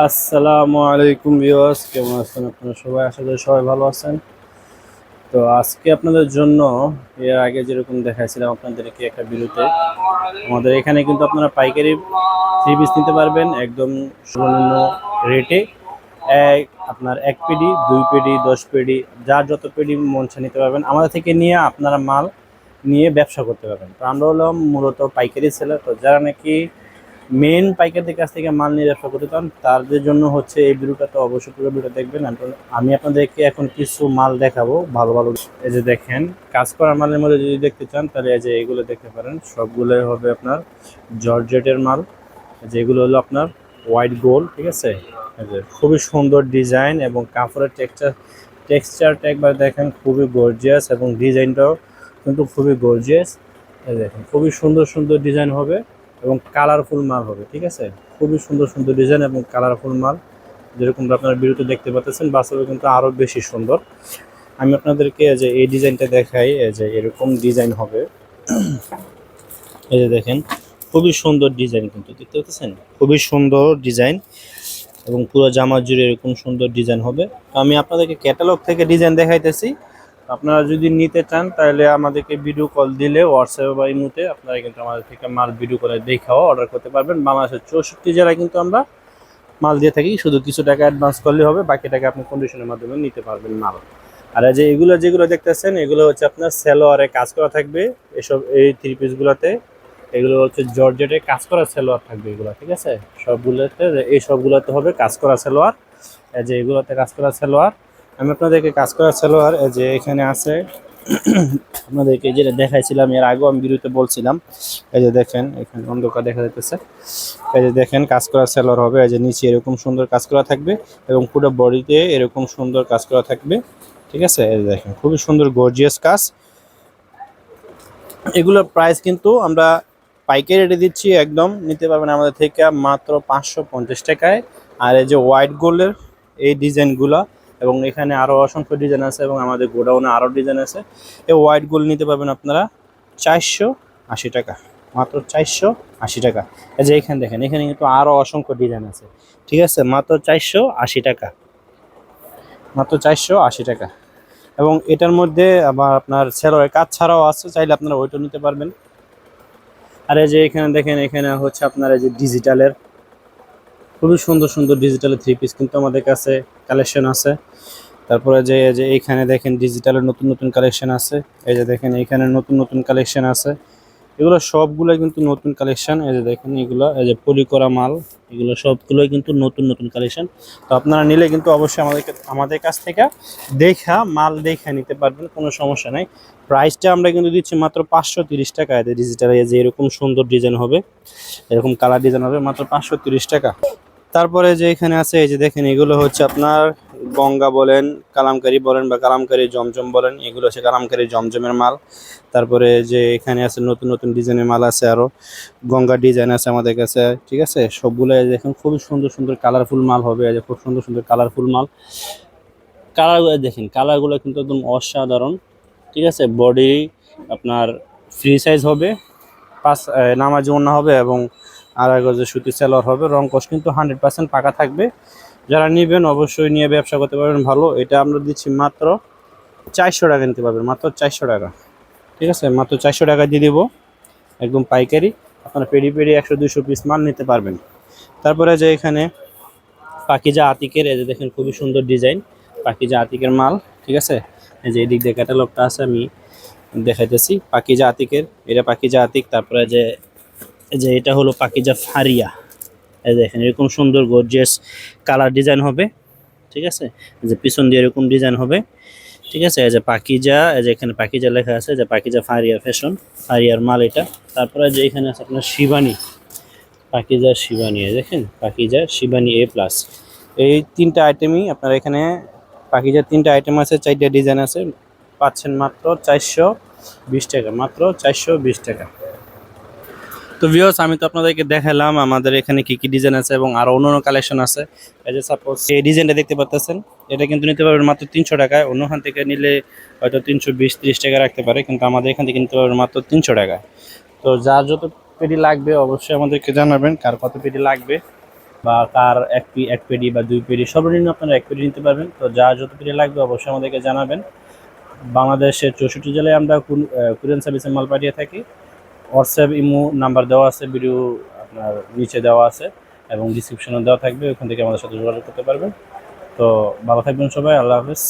আসসালামু আলাইকুম ভিউয়ার্স, কেমন আছেন আপনারা সবাই? আশা করি সবাই ভালো আছেন। তো আজকে আপনাদের জন্য, এর আগে যেরকম দেখাইছিলাম আপনাদেরকে একটা বিরুতে আমাদের এখানে কিন্তু আপনারা পাইকারি থ্রি পিস নিতে পারবেন, একদম সর্বনিম্ন রেটে এক, আপনার এক পেডি দুই পেডি দশ পেডি যার যত পেডি মনসা নিতে পারবেন। আমাদের থেকে নিয়ে আপনারা মাল নিয়ে ব্যবসা করতে পারবেন। তো আমরা হলাম মূলত পাইকারি সেলার তো যারা নাকি মেন পাইকারদের কাছ থেকে মাল নিয়ে ব্যবসা করতে চান, তাদের জন্য হচ্ছে এই ভিডিওটা তো অবশ্যই পুরো ভিডিও দেখবেন। আমি আপনাদেরকে এখন কিছু মাল দেখাবো, ভালো ভালো। এই যে দেখেন, কাজ করা মালের মধ্যে যদি দেখতে চান, তাহলে এই যে এগুলো দেখতে পারেন। সবগুলো হবে আপনার জর্জেটের মাল। যেগুলো হলো আপনার হোয়াইট গোল্ড ঠিক আছে? খুবই সুন্দর ডিজাইন এবং কাপড়ের টেক্সচার টেক্সচারটা একবার দেখেন, খুবই গর্জিয়াস এবং ডিজাইনটাও কিন্তু খুবই গর্জিয়াস দেখেন, খুবই সুন্দর সুন্দর ডিজাইন হবে। এবং কালারফুল মাল হবে, ঠিক আছে? খুবই সুন্দর সুন্দর ডিজাইন এবং কালারফুল মাল। যেরকম আপনারা বিরতি দেখতে পাচ্ছেন, বাস্তবে কিন্তু আরও বেশি সুন্দর। আমি আপনাদেরকে যে, এই ডিজাইনটা দেখাই যে, এরকম ডিজাইন হবে। এই যে দেখেন, খুবই সুন্দর ডিজাইন কিন্তু, দেখতে পাচ্ছেন? খুবই সুন্দর ডিজাইন এবং পুরো জামা জুড়ে এরকম সুন্দর ডিজাইন হবে। তো আমি আপনাদেরকে ক্যাটালগ থেকে ডিজাইন দেখাইতেছি। আপনারা যদি নিতে চান, তাহলে আমাদেরকে ভিডিও কল দিলে হোয়াটসঅ্যাপে বা ইমুতে আপনারা কিন্তু আমাদের থেকে মাল ভিডিও করে দেখাও অর্ডার করতে পারবেন। বাংলাদেশের চৌষট্টি জেলায় কিন্তু আমরা মাল দিয়ে থাকি। শুধু কিছু টাকা অ্যাডভান্স করলে হবে, বাকি টাকা আপনি কন্ডিশনের মাধ্যমে নিতে পারবেন মাল। আর যে এগুলো যেগুলো দেখতেছেন, এগুলো হচ্ছে আপনার সেলোয়ারে কাজ করা থাকবে। এসব এই থ্রি পিসগুলোতে এগুলো হচ্ছে জর্জেটে কাজ করা সেলোয়ার থাকবে এগুলো, ঠিক আছে? সবগুলোতে, এই সবগুলোতে হবে কাজ করা সেলোয়ার। যে এগুলোতে কাজ করা সেলোয়ার। আমি আপনাদেরকে কাজ করা সালোয়ার যে এখানে আছে। আপনাদেরকে যেটা দেখাইছিলাম, এর আগেও আমি বিরুতে বলছিলাম। এই যে দেখেন, এখানে অন্ধকার দেখা যাইতেছে। এই যে দেখেন, কাজ করা সালোয়ার হবে। এই যে নিচে এরকম সুন্দর কাজ করা থাকবে এবং পুরো বডিতে এরকম সুন্দর কাজ করা থাকবে। ঠিক আছে? এই দেখেন, খুবই সুন্দর গর্জিয়াস কাজ। এগুলোর প্রাইস কিন্তু আমরা পাইকারি রেটে দিচ্ছি, একদম নিতে পারবেন আমাদের থেকে মাত্র পাঁচশো পঞ্চাশ টাকায়। আর এই যে হোয়াইট গোল্ডের এই ডিজাইনগুলো এবং এখানে আরও অসংখ্য ডিজাইন আছে এবং আমাদের গোডাউনে আরও ডিজাইন আছে। এই হোয়াইট গোল্ড নিতে পারবেন আপনারা চারশো আশি টাকা, মাত্র চারশো আশি টাকা। এই যে এখানে দেখেন, এখানে কিন্তু আরও অসংখ্য ডিজাইন আছে, ঠিক আছে? মাত্র চারশো আশি টাকা, মাত্র চারশো আশি টাকা। এবং এটার মধ্যে আবার আপনার সেলোয়ারের কাজ ছাড়াও আছে, চাইলে আপনারা ওইটাও নিতে পারবেন। আর এই যে এখানে দেখেন, এখানে হচ্ছে আপনার এই যে ডিজিটালের খুবই সুন্দর সুন্দর ডিজিটাল থ্রি পিস কিন্তু আমাদের কাছে কালেকশন আছে। তারপরে যে, এই যে এইখানে দেখেন ডিজিটালের নতুন নতুন কালেকশন আছে। এই যে দেখেন এইখানে নতুন নতুন কালেকশন আছে। এগুলো সবগুলোই কিন্তু নতুন কালেকশন এই যে দেখেন এগুলো, এই যে পলি করা মাল, এগুলো সবগুলোই কিন্তু নতুন নতুন কালেকশন তো আপনারা নিলে কিন্তু অবশ্যই আমাদেরকে আমাদের কাছ থেকে দেখা, মাল দেখে নিতে পারবেন, কোনো সমস্যা নাই। প্রাইসটা আমরা কিন্তু দিচ্ছি মাত্র পাঁচশো তিরিশ টাকা। এদের ডিজিটাল যে এরকম সুন্দর ডিজাইন হবে, এরকম কালার ডিজাইন হবে মাত্র পাঁচশো তিরিশ টাকা। তারপরে যে এখানে আছে, এই যে দেখেন, এগুলো হচ্ছে আপনার গঙ্গা বলেন, কালামকারি বলেন বা কালামকারি জমজম বলেন, এগুলো হচ্ছে কালামকারি জমজমের মাল। তারপরে যে এখানে আছে নতুন নতুন ডিজাইনের মাল আছে আরও, গঙ্গা ডিজাইন আছে আমাদের কাছে, ঠিক আছে? সবগুলো দেখেন, খুবই সুন্দর সুন্দর কালারফুল মাল হবে খুব সুন্দর সুন্দর কালারফুল মাল। কালারগুলো দেখেন কালারগুলো কিন্তু একদম অসাধারণ, ঠিক আছে? বডি আপনার ফ্রি সাইজ হবে, পাঁচ নামাজ ওড়না হবে এবং আর এক গজে সুতি সেলোয়ার হবে, রং কস কিন্তু হান্ড্রেড পার্সেন্ট পাকা থাকবে। যারা নেবেন অবশ্যই নিয়ে ব্যবসা করতে পারবেন ভালো। এটা আমরা দিচ্ছি মাত্র চারশো টাকা নিতে পারবেন, মাত্র চারশো টাকা। ঠিক আছে? মাত্র চারশো টাকা দিয়ে দিব। একদম পাইকারি। আপনারা পেডি পেডি একশো, দুশো পিস মাল নিতে পারবেন। তারপরে যে এখানে পাকিজা আতিকের, এই যে দেখেন খুবই সুন্দর ডিজাইন। পাকিজা আতিকের মাল, ঠিক আছে? এই যে এদিক দিয়ে ক্যাটালগটা আছে, আমি দেখাইতেছি। পাকিজা আতিকের, এটা পাকিজা আতিক, তারপরে যে যে এটা হলো পাকিজা ফারিয়া এই দেখেন, এরকম সুন্দর গর্জিয়াস কালার ডিজাইন হবে, ঠিক আছে? যে পিছন দিয়ে এরকম ডিজাইন হবে, ঠিক আছে? এই যে পাকিজা, এই যে এখানে পাকিজা লেখা আছে যে পাকিজা ফারিয়া ফ্যাশন ফারিয়ার মাল এটা। তারপরে যে এখানে আছে আপনার শিবানী, পাকিজা শিবানী দেখেন, পাকিজা শিবানী এ প্লাস এই তিনটা আইটেমই আপনার এখানে, পাকিজার তিনটা আইটেম আছে, চারটা ডিজাইন আছে, পাচ্ছেন মাত্র চারশো বিশ টাকা, মাত্র চারশো বিশ টাকা। তো ভিউয়ার্স আমি তো আপনাদেরকে দেখালাম আমাদের এখানে কি কি ডিজাইন আছে এবং আরও অন্যান্য কালেকশন আছে। এই যে সাপোজ এই ডিজাইনটা দেখতে পাচ্ছেন এটা কিন্তু নিতে পারবেন মাত্র তিনশো টাকায়। অন্যখান থেকে নিলে হয়তো তিনশো বিশ, ত্রিশ টাকা রাখতে পারে, কিন্তু আমাদের এখান থেকে নিতে পারবেন মাত্র তিনশো টাকায়। তো যার যত পেডি লাগবে অবশ্যই আমাদেরকে জানাবেন, কার কত পেডি লাগবে বা কার এক পি, এক পেডি বা দুই পেডি, সর্বনিম্ন আপনারা এক পেডি নিতে পারবেন। তো যা যত পেডি লাগবে অবশ্যই আমাদেরকে জানাবেন। বাংলাদেশের চৌষট্টি জেলায় আমরা কুরিয়ান সার্ভিসে মাল পাঠিয়ে থাকি। হোয়াটসঅ্যাপ ইমো নাম্বার দেওয়া আছে ভিডিও আপনার নিচে দেওয়া আছে এবং ডিসক্রিপশনে দেওয়া থাকবে, ওখান থেকে আমাদের সাথে যোগাযোগ করতে পারবেন। তো ভালো থাকবেন সবাই, আল্লাহ হাফেজ।